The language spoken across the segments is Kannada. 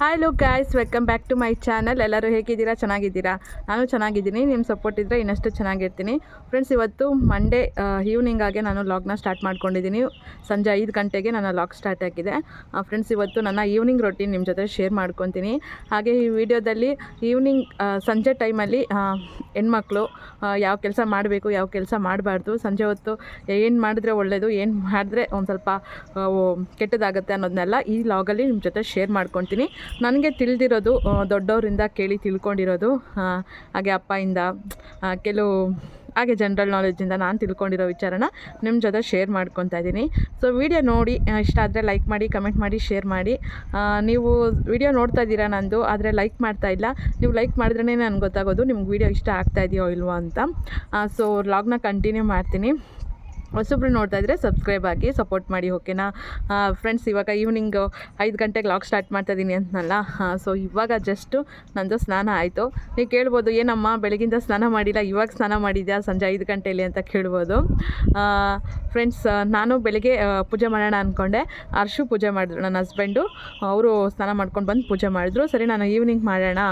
Hello guys welcome back to my channel ಎಲ್ಲರೂ ಹೇಗಿದ್ದೀರಾ? ಚೆನ್ನಾಗಿದ್ದೀರಾ? ನಾನು ಚೆನ್ನಾಗಿದ್ದೀನಿ. ನಿಮ್ಮ ಸಪೋರ್ಟ್ ಇದ್ದರೆ ಇನ್ನಷ್ಟು ಚೆನ್ನಾಗಿರ್ತೀನಿ. ಫ್ರೆಂಡ್ಸ್ ಇವತ್ತು ಮಂಡೇ ಈವ್ನಿಂಗ್ ಆಗಿ ನಾನು ಲಾಗ್ನ ಸ್ಟಾರ್ಟ್ ಮಾಡ್ಕೊಂಡಿದ್ದೀನಿ. ಸಂಜೆ ಐದು ಗಂಟೆಗೆ ನನ್ನ ಲಾಗ್ ಸ್ಟಾರ್ಟ್ ಆಗಿದೆ. ಫ್ರೆಂಡ್ಸ್ ಇವತ್ತು ನನ್ನ ಈವ್ನಿಂಗ್ ರೊಟೀನ್ ನಿಮ್ಮ ಜೊತೆ ಶೇರ್ ಮಾಡ್ಕೊತೀನಿ. ಹಾಗೆ ಈ ವಿಡಿಯೋದಲ್ಲಿ ಈವ್ನಿಂಗ್ ಸಂಜೆ ಟೈಮಲ್ಲಿ ಹೆಣ್ಮಕ್ಳು ಯಾವ ಕೆಲಸ ಮಾಡಬೇಕು, ಯಾವ ಕೆಲಸ ಮಾಡಬಾರ್ದು, ಸಂಜೆ ಹೊತ್ತು ಏನು ಮಾಡಿದ್ರೆ ಒಳ್ಳೆಯದು ಏನು ಮಾಡಿದ್ರೆ ಒಂದು ಸ್ವಲ್ಪ ಕೆಟ್ಟದಾಗುತ್ತೆ ಅನ್ನೋದನ್ನೆಲ್ಲ ಈ ಲಾಗಲ್ಲಿ ನಿಮ್ಮ ಜೊತೆ ಶೇರ್ ಮಾಡ್ಕೊತೀನಿ. ನನಗೆ ತಿಳಿದಿರೋದು ದೊಡ್ಡವರಿಂದ ಕೇಳಿ ತಿಳ್ಕೊಂಡಿರೋದು ಹಾಗೆ ಅಪ್ಪಯಿಂದ ಕೆಲವು ಹಾಗೆ ಜನರಲ್ ನಾಲೆಜಿಂದ ನಾನು ತಿಳ್ಕೊಂಡಿರೋ ವಿಚಾರನ ನಿಮ್ಮ ಜೊತೆ ಶೇರ್ ಮಾಡ್ಕೊತಾ ಇದ್ದೀನಿ. ಸೊ ವಿಡಿಯೋ ನೋಡಿ ಇಷ್ಟ ಆದರೆ ಲೈಕ್ ಮಾಡಿ ಕಮೆಂಟ್ ಮಾಡಿ ಶೇರ್ ಮಾಡಿ. ನೀವು ವಿಡಿಯೋ ನೋಡ್ತಾ ಇದ್ದೀರಾ ನಂದು, ಆದರೆ ಲೈಕ್ ಮಾಡ್ತಾ ಇಲ್ಲ. ನೀವು ಲೈಕ್ ಮಾಡಿದ್ರೇ ನನಗೆ ಗೊತ್ತಾಗೋದು ನಿಮ್ಗೆ ವಿಡಿಯೋ ಇಷ್ಟ ಆಗ್ತಾ ಇದೆಯೋ ಇಲ್ವೋ ಅಂತ. ಸೊ ಲಾಗ್ನ ಕಂಟಿನ್ಯೂ ಮಾಡ್ತೀನಿ. ಹೊಸಬ್ರು ನೋಡ್ತಾ ಇದ್ರೆ ಸಬ್ಸ್ಕ್ರೈಬ್ ಆಗಿ ಸಪೋರ್ಟ್ ಮಾಡಿ ಓಕೆನಾ ಫ್ರೆಂಡ್ಸ್ ಇವಾಗ ಈವ್ನಿಂಗ್ ಐದು ಗಂಟೆಗೆ ಲಾಗ್ ಸ್ಟಾರ್ಟ್ ಮಾಡ್ತಾ ಇದ್ದೀನಿ ಅಂತನಲ್ಲ? ಸೊ ಇವಾಗ ಜಸ್ಟು ನಂದು ಸ್ನಾನ ಆಯಿತು. ನೀವು ಕೇಳ್ಬೋದು, ಏನಮ್ಮ ಬೆಳಗಿಂದ ಸ್ನಾನ ಮಾಡಿಲ್ಲ, ಇವಾಗ ಸ್ನಾನ ಮಾಡಿದ್ಯಾ? ಸಂಜೆ ಐದು ಗಂಟೆಯಲ್ಲಿ ಅಂತ ಕೇಳ್ಬೋದು. ಫ್ರೆಂಡ್ಸ್ ನಾನು ಬೆಳಗ್ಗೆ ಪೂಜೆ ಮಾಡೋಣ ಅಂದ್ಕೊಂಡೆ ಅರ್ಶು ಪೂಜೆ ಮಾಡಿದ್ರು, ನನ್ನ ಹಸ್ಬೆಂಡು ಅವರು ಸ್ನಾನ ಮಾಡ್ಕೊಂಡು ಬಂದು ಪೂಜೆ ಮಾಡಿದ್ರು. ಸರಿ, ನಾನು ಈವ್ನಿಂಗ್ ಮಾಡೋಣ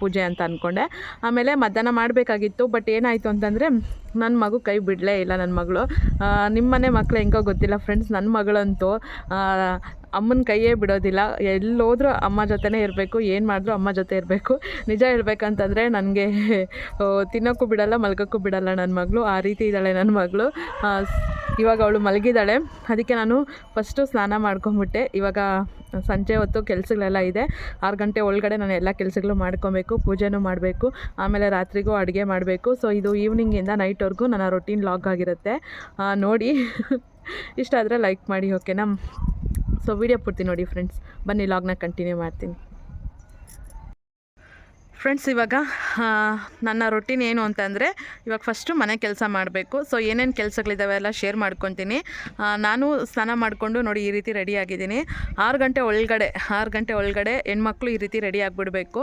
ಪೂಜೆ ಅಂತ ಅಂದ್ಕೊಂಡೆ ಆಮೇಲೆ ಮಧ್ಯಾಹ್ನ ಮಾಡಬೇಕಾಗಿತ್ತು ಬಟ್ ಏನಾಯಿತು ಅಂತಂದರೆ ನನ್ನ ಮಗು ಕೈ ಬಿಡಲೇ ಇಲ್ಲ ನನ್ನ ಮಗಳು. ನಿಮ್ಮ ಮನೆ ಮಕ್ಳು ಹೆಂಗೋ ಗೊತ್ತಿಲ್ಲ ಫ್ರೆಂಡ್ಸ್ ನನ್ನ ಮಗಳಂತೂ ಅಮ್ಮನ ಕೈಯೇ ಬಿಡೋದಿಲ್ಲ. ಎಲ್ಲೋದ್ರೂ ಅಮ್ಮ ಜೊತೆನೇ ಇರಬೇಕು, ಏನು ಮಾಡಿದ್ರು ಅಮ್ಮ ಜೊತೆ ಇರಬೇಕು. ನಿಜ ಹೇಳ್ಬೇಕಂತಂದರೆ ನನಗೆ ತಿನ್ನೋಕ್ಕೂ ಬಿಡಲ್ಲ, ಮಲ್ಗೋಕ್ಕೂ ಬಿಡಲ್ಲ ನನ್ನ ಮಗಳು. ಆ ರೀತಿ ಇದ್ದಾಳೆ ನನ್ನ ಮಗಳು. ಇವಾಗ ಅವಳು ಮಲಗಿದ್ದಾಳೆ. ಅದಕ್ಕೆ ನಾನು ಫಸ್ಟು ಸ್ನಾನ ಮಾಡ್ಕೊಂಬಿಟ್ಟೆ. ಇವಾಗ ಸಂಜೆ ಹೊತ್ತು ಕೆಲಸಗಳೆಲ್ಲ ಇದೆ. ಆರು ಗಂಟೆ ಒಳಗಡೆ ನಾನು ಎಲ್ಲ ಕೆಲಸಗಳು ಮಾಡ್ಕೊಬೇಕು, ಪೂಜೆನೂ ಮಾಡಬೇಕು, ಆಮೇಲೆ ರಾತ್ರಿಗೂ ಅಡುಗೆ ಮಾಡಬೇಕು. ಸೊ ಇದು ಈವ್ನಿಂಗಿಂದ ನೈಟ್ವರೆಗೂ ನನ್ನ ರೊಟೀನ್ ಲಾಗ್ ಆಗಿರುತ್ತೆ. ನೋಡಿ, ಇಷ್ಟ ಆದರೆ ಲೈಕ್ ಮಾಡಿ ಓಕೆನಾ ಸೊ ವಿಡಿಯೋ ಪೂರ್ತಿ ನೋಡಿ ಫ್ರೆಂಡ್ಸ್ ಬನ್ನಿ ಲಾಗ್ನ ಕಂಟಿನ್ಯೂ ಮಾಡ್ತೀನಿ. ಫ್ರೆಂಡ್ಸ್ ಇವಾಗ ನನ್ನ ರೊಟೀನ್ ಏನು ಅಂತಂದರೆ, ಇವಾಗ ಫಸ್ಟು ಮನೆ ಕೆಲಸ ಮಾಡಬೇಕು. ಸೊ ಏನೇನು ಕೆಲಸಗಳಿದ್ದಾವೆ ಎಲ್ಲ ಶೇರ್ ಮಾಡ್ಕೊತೀನಿ. ನಾನು ಸ್ನಾನ ಮಾಡಿಕೊಂಡು ನೋಡಿ ಈ ರೀತಿ ರೆಡಿ ಆಗಿದ್ದೀನಿ. ಆರು ಗಂಟೆ ಒಳಗಡೆ, ಆರು ಗಂಟೆ ಒಳಗಡೆ ಹೆಣ್ಮಕ್ಳು ಈ ರೀತಿ ರೆಡಿ ಆಗಿಬಿಡಬೇಕು.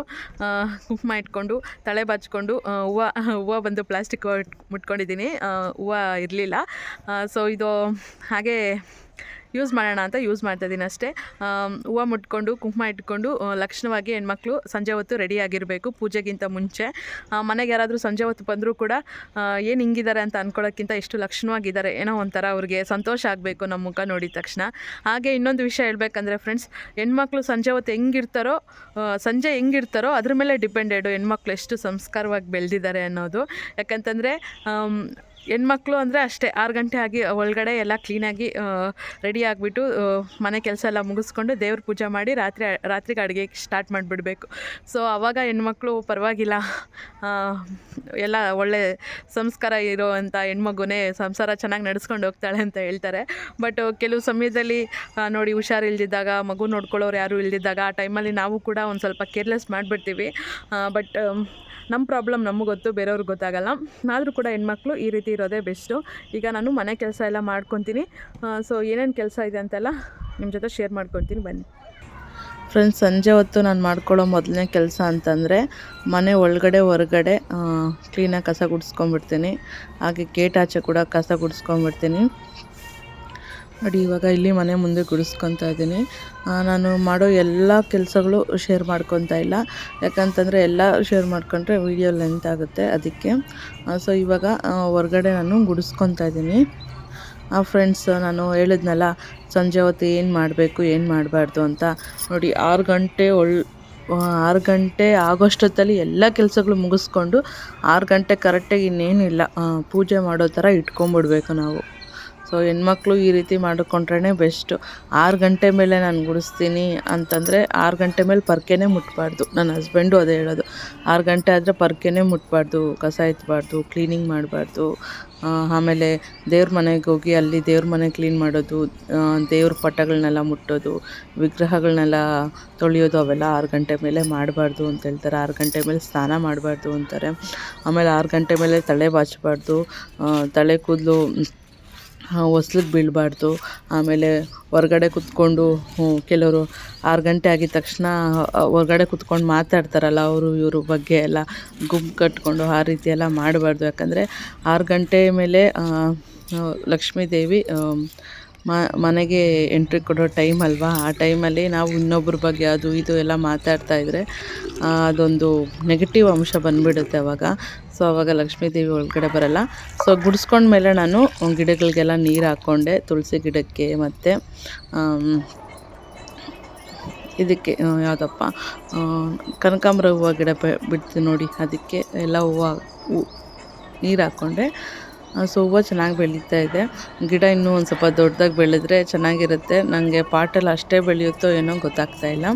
ಕುಂಕುಮ ಇಟ್ಕೊಂಡು, ತಲೆ ಬಾಚ್ಕೊಂಡು ಹೂವು ಹೂವು ಬಂದು ಪ್ಲಾಸ್ಟಿಕ್ ಮುಟ್ಕೊಂಡಿದ್ದೀನಿ ಹೂವು ಇರಲಿಲ್ಲ. ಸೊ ಇದು ಹಾಗೆ ಯೂಸ್ ಮಾಡೋಣ ಅಂತ ಯೂಸ್ ಮಾಡ್ತಾಯಿದ್ದೀನಿ ಅಷ್ಟೇ. ಹೂವು ಮುಟ್ಕೊಂಡು, ಕುಂಕುಮ ಇಟ್ಕೊಂಡು ಲಕ್ಷಣವಾಗಿ ಹೆಣ್ಮಕ್ಳು ಸಂಜೆ ಹೊತ್ತು ರೆಡಿ ಆಗಿರಬೇಕು ಪೂಜೆಗಿಂತ ಮುಂಚೆ. ಮನೆಗೆ ಯಾರಾದರೂ ಸಂಜೆ ಹೊತ್ತು ಬಂದರೂ ಕೂಡ ಏನು ಹಿಂಗಿದ್ದಾರೆ ಅಂತ ಅಂದ್ಕೊಳ್ಳೋಕ್ಕಿಂತ ಎಷ್ಟು ಲಕ್ಷಣವಾಗಿದ್ದಾರೆ. ಏನೋ ಒಂಥರ ಅವ್ರಿಗೆ ಸಂತೋಷ ಆಗಬೇಕು ನಮ್ಮ ಮುಖ ನೋಡಿದ ತಕ್ಷಣ. ಹಾಗೆ ಇನ್ನೊಂದು ವಿಷಯ ಹೇಳ್ಬೇಕಂದ್ರೆ ಫ್ರೆಂಡ್ಸ್ ಹೆಣ್ಮಕ್ಳು ಸಂಜೆ ಹೊತ್ತು ಹೆಂಗಿರ್ತಾರೋ ಸಂಜೆ ಹೆಂಗಿರ್ತಾರೋ ಅದ್ರ ಮೇಲೆ ಡಿಪೆಂಡೆಡು ಹೆಣ್ಮಕ್ಳು ಎಷ್ಟು ಸಂಸ್ಕಾರವಾಗಿ ಬೆಳೆದಿದ್ದಾರೆ ಅನ್ನೋದು. ಯಾಕಂತಂದರೆ ಹೆಣ್ಮಕ್ಳು ಅಂದರೆ ಅಷ್ಟೇ. ಆರು ಗಂಟೆ ಆಗಿ ಒಳಗಡೆ ಎಲ್ಲ ಕ್ಲೀನಾಗಿ ರೆಡಿ ಆಗಿಬಿಟ್ಟು ಮನೆ ಕೆಲಸ ಎಲ್ಲ ಮುಗಿಸ್ಕೊಂಡು ದೇವ್ರ ಪೂಜೆ ಮಾಡಿ ರಾತ್ರಿ, ರಾತ್ರಿಗೆ ಅಡುಗೆ ಸ್ಟಾರ್ಟ್ ಮಾಡಿಬಿಡಬೇಕು. ಸೊ ಆವಾಗ ಹೆಣ್ಮಕ್ಳು ಪರವಾಗಿಲ್ಲ. ಎಲ್ಲ ಒಳ್ಳೆ ಸಂಸ್ಕಾರ ಇರೋವಂಥ ಹೆಣ್ಮಗುನೇ ಸಂಸಾರ ಚೆನ್ನಾಗಿ ನಡೆಸ್ಕೊಂಡು ಹೋಗ್ತಾಳೆ ಅಂತ ಹೇಳ್ತಾರೆ. ಬಟ್ ಕೆಲವು ಸಮಯದಲ್ಲಿ ನೋಡಿ ನೋಡಿ ಹುಷಾರಿಲ್ದಿದ್ದಾಗ ಮಗು ನೋಡ್ಕೊಳ್ಳೋರು ಯಾರೂ ಇಲ್ದಿದ್ದಾಗ, ಆ ಟೈಮಲ್ಲಿ ನಾವು ಕೂಡ ಒಂದು ಸ್ವಲ್ಪ ಕೇರ್ಲೆಸ್ ಮಾಡಿಬಿಡ್ತೀವಿ. ಬಟ್ ನಮ್ಮ ಪ್ರಾಬ್ಲಮ್ ನಮಗೆ ಗೊತ್ತು, ಬೇರೆಯವ್ರಿಗೆ ಗೊತ್ತಾಗಲ್ಲ. ಆದರೂ ಕೂಡ ಹೆಣ್ಮಕ್ಳು ಈ ರೀತಿ ಇರೋದೇ ಬೆಸ್ಟು. ಈಗ ನಾನು ಮನೆ ಕೆಲಸ ಎಲ್ಲ ಮಾಡ್ಕೊತೀನಿ. ಸೊ ಏನೇನು ಕೆಲಸ ಇದೆ ಅಂತೆಲ್ಲ ನಿಮ್ಮ ಜೊತೆ ಶೇರ್ ಮಾಡ್ಕೊತೀನಿ. ಬನ್ನಿ. ಫ್ರೆಂಡ್ಸ್ ಸಂಜೆ ಹೊತ್ತು ನಾನು ಮಾಡ್ಕೊಳ್ಳೋ ಮೊದಲನೇ ಕೆಲಸ ಅಂತಂದರೆ ಮನೆ ಒಳಗಡೆ, ಹೊರಗಡೆ ಕ್ಲೀನಾಗಿ ಕಸ ಗುಡಿಸ್ಕೊಂಬಿಡ್ತೀನಿ ಹಾಗೆ ಗೇಟ್ ಆಚೆ ಕೂಡ ಕಸ ಗುಡಿಸ್ಕೊಂಬಿಡ್ತೀನಿ ನೋಡಿ, ಇವಾಗ ಇಲ್ಲಿ ಮನೆ ಮುಂದೆ ಗುಡಿಸ್ಕೊತಾ ಇದ್ದೀನಿ. ನಾನು ಮಾಡೋ ಎಲ್ಲ ಕೆಲಸಗಳು ಶೇರ್ ಮಾಡ್ಕೊತಾ ಇಲ್ಲ. ಯಾಕಂತಂದರೆ ಎಲ್ಲ ಶೇರ್ ಮಾಡ್ಕೊಂಡ್ರೆ ವೀಡಿಯೋ ಲೆಂತ್ ಆಗುತ್ತೆ ಅದಕ್ಕೆ. ಸೊ ಇವಾಗ ಹೊರಗಡೆ ನಾನು ಗುಡಿಸ್ಕೊತಾ ಇದ್ದೀನಿ. ಆ ಫ್ರೆಂಡ್ಸ್ ನಾನು ಹೇಳಿದ್ನಲ್ಲ, ಸಂಜೆ ಹೊತ್ತು ಏನು ಮಾಡಬೇಕು, ಏನು ಮಾಡಬಾರ್ದು ಅಂತ. ನೋಡಿ, ಆರು ಗಂಟೆ ಒಳ್ ಆರು ಗಂಟೆ ಆಗೋಷ್ಟೊತ್ತಲ್ಲಿ ಎಲ್ಲ ಕೆಲಸಗಳು ಮುಗಿಸ್ಕೊಂಡು ಆರು ಗಂಟೆ ಕರೆಕ್ಟಾಗಿ ಇನ್ನೇನಿಲ್ಲ. ಪೂಜೆ ಮಾಡೋ ಥರ ಇಟ್ಕೊಂಬಿಡ್ಬೇಕು ನಾವು. ಸೊ ಹೆಣ್ಮಕ್ಳು ಈ ರೀತಿ ಮಾಡಿಕೊಂಡ್ರೇ ಬೆಸ್ಟು ಆರು ಗಂಟೆ ಮೇಲೆ ನಾನು ಗುಡಿಸ್ತೀನಿ ಅಂತಂದರೆ ಆರು ಗಂಟೆ ಮೇಲೆ ಪರ್ಕೆನೇ ಮುಟ್ಬಾರ್ದು. ನನ್ನ ಹಸ್ಬೆಂಡು ಅದೇ ಹೇಳೋದು. ಆರು ಗಂಟೆ ಆದರೆ ಪರ್ಕೆನೇ ಮುಟ್ಬಾರ್ದು, ಕಸ ಎತ್ತಬಾರ್ದು ಕ್ಲೀನಿಂಗ್ ಮಾಡಬಾರ್ದು. ಆಮೇಲೆ ದೇವ್ರ ಮನೆಗೆ ಹೋಗಿ ಅಲ್ಲಿ ದೇವ್ರ ಮನೆ ಕ್ಲೀನ್ ಮಾಡೋದು ದೇವ್ರ ಪಟಗಳನ್ನೆಲ್ಲ ಮುಟ್ಟೋದು ವಿಗ್ರಹಗಳನ್ನೆಲ್ಲ ತೊಳೆಯೋದು ಅವೆಲ್ಲ ಆರು ಗಂಟೆ ಮೇಲೆ ಮಾಡಬಾರ್ದು ಅಂತ ಹೇಳ್ತಾರೆ. ಆರು ಗಂಟೆ ಮೇಲೆ ಸ್ನಾನ ಮಾಡಬಾರ್ದು ಅಂತಾರೆ. ಆಮೇಲೆ ಆರು ಗಂಟೆ ಮೇಲೆ ತಲೆ ಬಾಚಬಾರ್ದು. ತಲೆ ಕೂದಲು ಹೊಸ್ಲಿಗೆ ಬೀಳಬಾರ್ದು. ಆಮೇಲೆ ಹೊರ್ಗಡೆ ಕುತ್ಕೊಂಡು ಕೆಲವರು ಆರು ಗಂಟೆ ಆಗಿದ ತಕ್ಷಣ ಹೊರಗಡೆ ಕುತ್ಕೊಂಡು ಮಾತಾಡ್ತಾರಲ್ಲ ಅವರು, ಇವರು ಬಗ್ಗೆ ಎಲ್ಲ ಗುಂಪು ಕಟ್ಕೊಂಡು ಆ ರೀತಿ ಎಲ್ಲ ಮಾಡಬಾರ್ದು. ಯಾಕಂದರೆ ಆರು ಗಂಟೆ ಮೇಲೆ ಲಕ್ಷ್ಮೀ ದೇವಿ ಮನೆಗೆ ಎಂಟ್ರಿ ಕೊಡೋ ಟೈಮ್ ಅಲ್ವಾ? ಆ ಟೈಮಲ್ಲಿ ನಾವು ಇನ್ನೊಬ್ಬರ ಬಗ್ಗೆ ಅದು ಇದು ಎಲ್ಲ ಮಾತಾಡ್ತಾ ಇದ್ದರೆ ಅದೊಂದು ನೆಗೆಟಿವ್ ಅಂಶ ಬಂದುಬಿಡುತ್ತೆ ಅವಾಗ. ಸೊ ಅವಾಗ ಲಕ್ಷ್ಮೀ ದೇವಿ ಒಳಗಡೆ ಬರೋಲ್ಲ. ಸೊ ಗುಡಿಸ್ಕೊಂಡ್ಮೇಲೆ ನಾನು ಗಿಡಗಳಿಗೆಲ್ಲ ನೀರು ಹಾಕ್ಕೊಂಡೆ ತುಳಸಿ ಗಿಡಕ್ಕೆ ಮತ್ತು ಇದಕ್ಕೆ ಯಾವುದಪ್ಪ? ಕನಕಾಂಬರ ಹೂವು ಗಿಡ ಬಿಡ್ತೀನಿ ನೋಡಿ, ಅದಕ್ಕೆ ಎಲ್ಲ ಹೂವು, ಹೂ, ನೀರು ಹಾಕ್ಕೊಂಡೆ ಸೊ ಹೂವು ಚೆನ್ನಾಗಿ ಬೆಳೀತಾ ಇದೆ. ಗಿಡ ಇನ್ನೂ ಒಂದು ಸ್ವಲ್ಪ ದೊಡ್ಡದಾಗಿ ಬೆಳೆದ್ರೆ ಚೆನ್ನಾಗಿರುತ್ತೆ. ನನಗೆ ಪಾಟಲ್ಲಿ ಅಷ್ಟೇ ಬೆಳೆಯುತ್ತೋ ಏನೋ ಗೊತ್ತಾಗ್ತಾ ಇಲ್ಲ.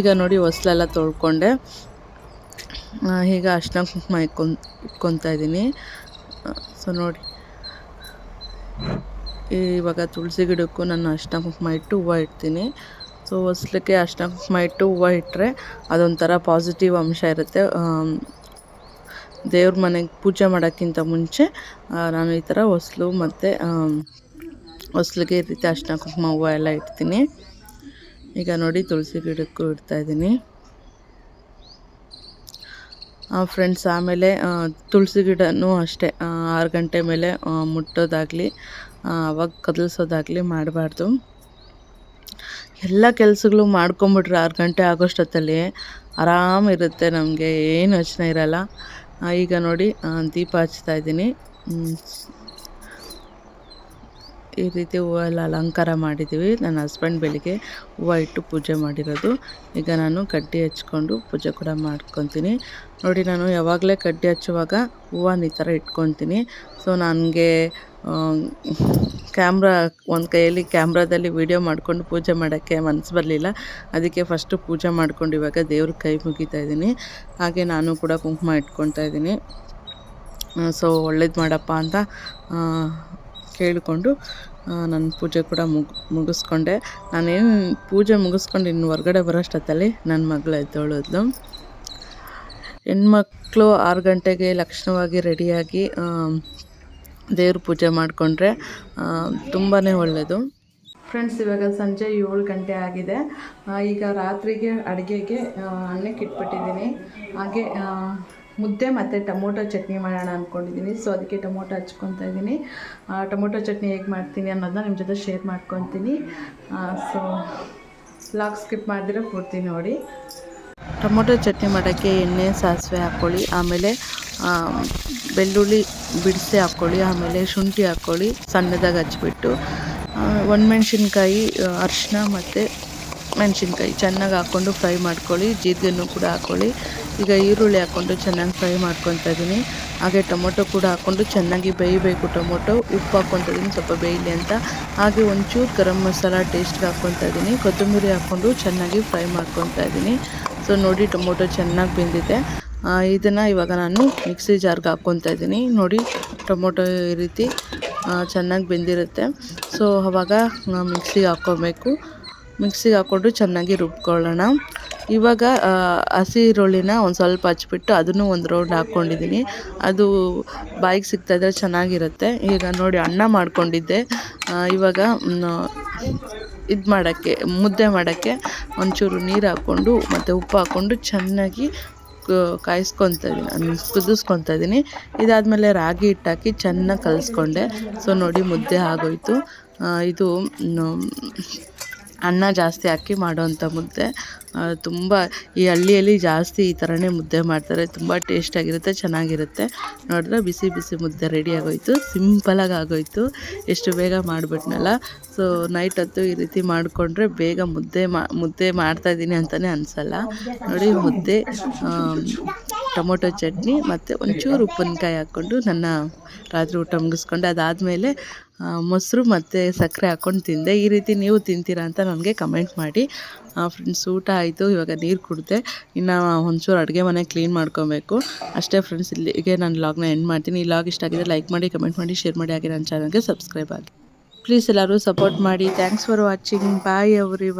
ಈಗ ನೋಡಿ ಹೊಸ್ಲೆಲ್ಲ ತೊಳ್ಕೊಂಡೆ. ಈಗ ಅರ್ಶಿನ ಕುಂಕುಮ ಇಕ್ಕೊನ್ ಇಟ್ಕೊತಾ ಇದ್ದೀನಿ. ಸೊ ನೋಡಿ. ಇವಾಗ ತುಳಸಿ ಗಿಡಕ್ಕೂ ನಾನು ಅರ್ಶಿನ ಕುಂಕುಮ ಇಟ್ಟು ಹೂವು ಇಡ್ತೀನಿ. ಸೊ ಹೊಸ್ಲಿಕ್ಕೆ ಅರ್ಶಿನ ಕುಂಕುಮ ಇಟ್ಟು ಹೂವು ಇಟ್ಟರೆ ಅದೊಂಥರ ಪಾಸಿಟಿವ್ ಅಂಶ ಇರುತ್ತೆ. ದೇವ್ರ ಮನೆಗೆ ಪೂಜೆ ಮಾಡೋಕ್ಕಿಂತ ಮುಂಚೆ ನಾನು ಈ ಥರ ಹೊಸಲು ಮತ್ತು ಹೊಸ್ಲಿಗೆ ಈ ರೀತಿ ಅರ್ಶಿನ ಕುಂಕುಮ, ಹೂವು ಎಲ್ಲ ಇಡ್ತೀನಿ. ಈಗ ನೋಡಿ ತುಳಸಿ ಗಿಡಕ್ಕೂ ಇಡ್ತಾಯಿದ್ದೀನಿ ಫ್ರೆಂಡ್ಸ್ ಆಮೇಲೆ ತುಳಸಿ ಗಿಡನೂ ಅಷ್ಟೇ ಆರು ಗಂಟೆ ಮೇಲೆ ಮುಟ್ಟೋದಾಗಲಿ ಅವಾಗ ಕದಲ್ಸೋದಾಗಲಿ ಮಾಡಬಾರ್ದು. ಎಲ್ಲ ಕೆಲಸಗಳು ಮಾಡ್ಕೊಂಬಿಟ್ರೆ ಆರು ಗಂಟೆ ಆಗೋಷ್ಟೊತ್ತಲ್ಲಿ ಆರಾಮಿರುತ್ತೆ ನಮಗೆ, ಏನು ಯೋಚನೆ ಇರಲ್ಲ. ಈಗ ನೋಡಿ ದೀಪ ಹಚ್ತಾ ಇದ್ದೀನಿ. ಈ ರೀತಿ ಹೂವು ಎಲ್ಲ ಅಲಂಕಾರ ಮಾಡಿದ್ದೀವಿ. ನನ್ನ ಹಸ್ಬೆಂಡ್ ಬೆಳಿಗ್ಗೆ ಹೂವು ಇಟ್ಟು ಪೂಜೆ ಮಾಡಿರೋದು. ಈಗ ನಾನು ಕಡ್ಡಿ ಹಚ್ಕೊಂಡು ಪೂಜೆ ಕೂಡ ಮಾಡ್ಕೊತೀನಿ. ನೋಡಿ, ನಾನು ಯಾವಾಗಲೇ ಕಡ್ಡಿ ಹಚ್ಚುವಾಗ ಹೂವನ್ನ ಈ ಥರ ಇಟ್ಕೊತೀನಿ ಸೊ ನನಗೆ ಕ್ಯಾಮ್ರಾ, ಒಂದು ಕೈಯಲ್ಲಿ ಕ್ಯಾಮ್ರಾದಲ್ಲಿ ವೀಡಿಯೋ ಮಾಡಿಕೊಂಡು ಪೂಜೆ ಮಾಡೋಕ್ಕೆ ಮನಸ್ಸು ಬರಲಿಲ್ಲ. ಅದಕ್ಕೆ ಫಸ್ಟು ಪೂಜೆ ಮಾಡ್ಕೊಂಡು ಇವಾಗ ದೇವ್ರ ಕೈ ಮುಗಿತಾ ಇದ್ದೀನಿ. ಹಾಗೆ ನಾನು ಕೂಡ ಕುಂಕುಮ ಇಟ್ಕೊತಾ ಇದ್ದೀನಿ. ಸೊ ಒಳ್ಳೇದು ಮಾಡಪ್ಪ ಅಂತ ಕೇಳಿಕೊಂಡು ನನ್ನ ಪೂಜೆ ಕೂಡ ಮುಗ್, ಮುಗಿಸ್ಕೊಂಡೆ. ನಾನೇನು ಪೂಜೆ ಮುಗಿಸ್ಕೊಂಡು ಇನ್ನು ಹೊರ್ಗಡೆ ಬರೋಷ್ಟೊತ್ತಲ್ಲಿ ನನ್ನ ಮಗಳು ಎದ್ದೊಳೋದ್ಲು. ಹೆಣ್ಮಕ್ಳು ಆರು ಗಂಟೆಗೆ ಲಕ್ಷಣವಾಗಿ ರೆಡಿಯಾಗಿ ದೇವ್ರ ಪೂಜೆ ಮಾಡಿಕೊಂಡ್ರೆ ತುಂಬಾ ಒಳ್ಳೆಯದು ಫ್ರೆಂಡ್ಸ್ ಇವಾಗ ಸಂಜೆ ಏಳು ಗಂಟೆ ಆಗಿದೆ. ಈಗ ರಾತ್ರಿಗೆ ಅಡುಗೆಗೆ ಅನ್ನಕ್ಕೆ ಇಟ್ಬಿಟ್ಟಿದ್ದೀನಿ. ಹಾಗೆ ಮುದ್ದೆ ಮತ್ತು ಟೊಮೊಟೊ ಚಟ್ನಿ ಮಾಡೋಣ ಅಂದ್ಕೊಂಡಿದ್ದೀನಿ ಸೊ ಅದಕ್ಕೆ ಟೊಮೊಟೊ ಹಚ್ಕೊತಾ ಇದ್ದೀನಿ. ಟೊಮೊಟೊ ಚಟ್ನಿ ಹೇಗೆ ಮಾಡ್ತೀನಿ ಅನ್ನೋದನ್ನ ನಿಮ್ಮ ಜೊತೆ ಶೇರ್ ಮಾಡ್ಕೊತೀನಿ. ಸೊ ಲಾಗ್ ಸ್ಕಿಪ್ ಮಾಡಿದ್ರೆ ಪೂರ್ತಿ ನೋಡಿ. ಟೊಮೊಟೊ ಚಟ್ನಿ ಮಾಡೋಕ್ಕೆ ಎಣ್ಣೆ ಸಾಸಿವೆ ಹಾಕ್ಕೊಳ್ಳಿ ಆಮೇಲೆ ಬೆಳ್ಳುಳ್ಳಿ ಬಿಡಿಸಿ ಹಾಕ್ಕೊಳ್ಳಿ ಆಮೇಲೆ ಶುಂಠಿ ಹಾಕ್ಕೊಳ್ಳಿ ಸಣ್ಣದಾಗಿ ಹಚ್ಬಿಟ್ಟು ಒಣಮೆಣ್ಸಿನ್ಕಾಯಿ ಅರಿಶಿನ ಮತ್ತು ಮೆಣಸಿನ್ಕಾಯಿ ಚೆನ್ನಾಗಿ ಹಾಕ್ಕೊಂಡು ಫ್ರೈ ಮಾಡ್ಕೊಳ್ಳಿ, ಜೀರಿಗೆನೂ ಕೂಡ ಹಾಕ್ಕೊಳ್ಳಿ ಈಗ ಈರುಳ್ಳಿ ಹಾಕ್ಕೊಂಡು ಚೆನ್ನಾಗಿ ಫ್ರೈ ಮಾಡ್ಕೊತಾ ಇದ್ದೀನಿ ಹಾಗೆ ಟೊಮೊಟೊ ಕೂಡ ಹಾಕ್ಕೊಂಡು ಚೆನ್ನಾಗಿ ಬೇಯಬೇಕು ಟೊಮೊಟೊ. ಉಪ್ಪು ಹಾಕ್ಕೊತಾ ಇದ್ದೀನಿ ಸ್ವಲ್ಪ ಬೇಯಲಿ ಅಂತ. ಹಾಗೆ ಒಂಚೂರು ಗರಂ ಮಸಾಲ ಟೇಸ್ಟ್ಗೆ ಹಾಕ್ಕೊತಾ ಇದ್ದೀನಿ ಕೊತ್ತಂಬರಿ ಹಾಕ್ಕೊಂಡು ಚೆನ್ನಾಗಿ ಫ್ರೈ ಮಾಡ್ಕೊತಾ ಇದ್ದೀನಿ ಸೊ ನೋಡಿ ಟೊಮೊಟೊ ಚೆನ್ನಾಗಿ ಬೆಂದಿದೆ. ಇದನ್ನು ಇವಾಗ ನಾನು ಮಿಕ್ಸಿ ಜಾರ್ಗೆ ಹಾಕ್ಕೊತಾ ಇದ್ದೀನಿ. ನೋಡಿ, ಟೊಮೊಟೊ ಈ ರೀತಿ ಚೆನ್ನಾಗಿ ಬೆಂದಿರುತ್ತೆ. ಸೊ ಅವಾಗ ಮಿಕ್ಸಿಗೆ ಹಾಕ್ಕೊಬೇಕು. ಮಿಕ್ಸಿಗೆ ಹಾಕ್ಕೊಂಡು ಚೆನ್ನಾಗಿ ರುಬ್ಕೊಳ್ಳೋಣ. ಇವಾಗ ಹಸಿ ಈರುಳ್ಳಿನ ಒಂದು ಸ್ವಲ್ಪ ಹಚ್ಚಿಬಿಟ್ಟು ಅದನ್ನು ಒಂದು ರೌಂಡ್ ಹಾಕ್ಕೊಂಡಿದ್ದೀನಿ. ಅದು ಬಾಯಿಗೆ ಸಿಗ್ತಾಯಿದ್ರೆ ಚೆನ್ನಾಗಿರುತ್ತೆ. ಈಗ ನೋಡಿ, ಅನ್ನ ಮಾಡ್ಕೊಂಡಿದ್ದೆ. ಇವಾಗ ಇದು ಮಾಡೋಕ್ಕೆ, ಮುದ್ದೆ ಮಾಡೋಕ್ಕೆ ಒಂಚೂರು ನೀರು ಹಾಕ್ಕೊಂಡು ಮತ್ತು ಉಪ್ಪು ಹಾಕ್ಕೊಂಡು ಚೆನ್ನಾಗಿ ಕಾಯಿಸ್ಕೊತಾ ಇದ್ದೀನಿ ಕುದಿಸ್ಕೊತಾ ಇದ್ದೀನಿ ಇದಾದಮೇಲೆ ರಾಗಿ ಹಿಟ್ಟು ಹಾಕಿ ಚೆನ್ನಾಗಿ ಕಲಿಸ್ಕೊಂಡೆ. ಸೊ ನೋಡಿ ಮುದ್ದೆ ಆಗೋಯ್ತು. ಇದು ಅನ್ನ ಜಾಸ್ತಿ ಹಾಕಿ ಮಾಡುವಂಥ ಮುದ್ದೆ. ತುಂಬ ಈ ಹಳ್ಳಿಯಲ್ಲಿ ಜಾಸ್ತಿ ಈ ಥರನೇ ಮುದ್ದೆ ಮಾಡ್ತಾರೆ. ತುಂಬ ಟೇಸ್ಟಾಗಿರುತ್ತೆ ಚೆನ್ನಾಗಿರುತ್ತೆ. ನೋಡಿದ್ರೆ ಬಿಸಿ ಬಿಸಿ ಮುದ್ದೆ ರೆಡಿ ಸಿಂಪಲಾಗಿ ಆಗೋಯ್ತು. ಎಷ್ಟು ಬೇಗ ಮಾಡಿಬಿಟ್ನಲ್ಲ. ಸೊ ನೈಟ್ ಹೊತ್ತು ಈ ರೀತಿ ಮಾಡಿಕೊಂಡ್ರೆ ಬೇಗ ಮುದ್ದೆ ಮಾ, ಮುದ್ದೆ ಮಾಡ್ತಾಯಿದ್ದೀನಿ ಅಂತಲೇ ಅನಿಸಲ್ಲ. ನೋಡಿ ಮುದ್ದೆ ಟೊಮೊಟೊ ಚಟ್ನಿ ಮತ್ತು ಒಂಚೂರು ಉಪ್ಪಿನಕಾಯಿ ಹಾಕ್ಕೊಂಡು ನನ್ನ ರಾತ್ರಿ ಊಟ ಮುಗಿಸ್ಕೊಂಡು ಅದಾದಮೇಲೆ ಮೊಸರು ಮತ್ತು ಸಕ್ಕರೆ ಹಾಕ್ಕೊಂಡು ತಿಂದೆ. ಈ ರೀತಿ ನೀವು ತಿಂತೀರಾ ಅಂತ ನನಗೆ ಕಮೆಂಟ್ ಮಾಡಿ. ಫ್ರೆಂಡ್ಸ್, ಊಟ ಆಯಿತು, ಇವಾಗ ನೀರು ಕುಡಿದೆ. ಇನ್ನು ಒಂಚೂರು ಅಡುಗೆ ಮನೆ ಕ್ಲೀನ್ ಮಾಡ್ಕೊಬೇಕು. ಅಷ್ಟೇ ಫ್ರೆಂಡ್ಸ್, ಇಲ್ಲಿಗೆ ನಾನು ಲಾಗ್ನ ಎಂಡ್ ಮಾಡ್ತೀನಿ. ಈ ಲಾಗ್ ಇಷ್ಟ ಆಗಿದೆ ಲೈಕ್ ಮಾಡಿ, ಕಮೆಂಟ್ ಮಾಡಿ ಶೇರ್ ಮಾಡಿ, ಹಾಗೆ ನನ್ನ ಚಾನಲ್ಗೆ ಸಬ್ಸ್ಕ್ರೈಬ್ ಆಗಿ. ಪ್ಲೀಸ್ ಎಲ್ಲರೂ ಸಪೋರ್ಟ್ ಮಾಡಿ. Thanks for watching bye every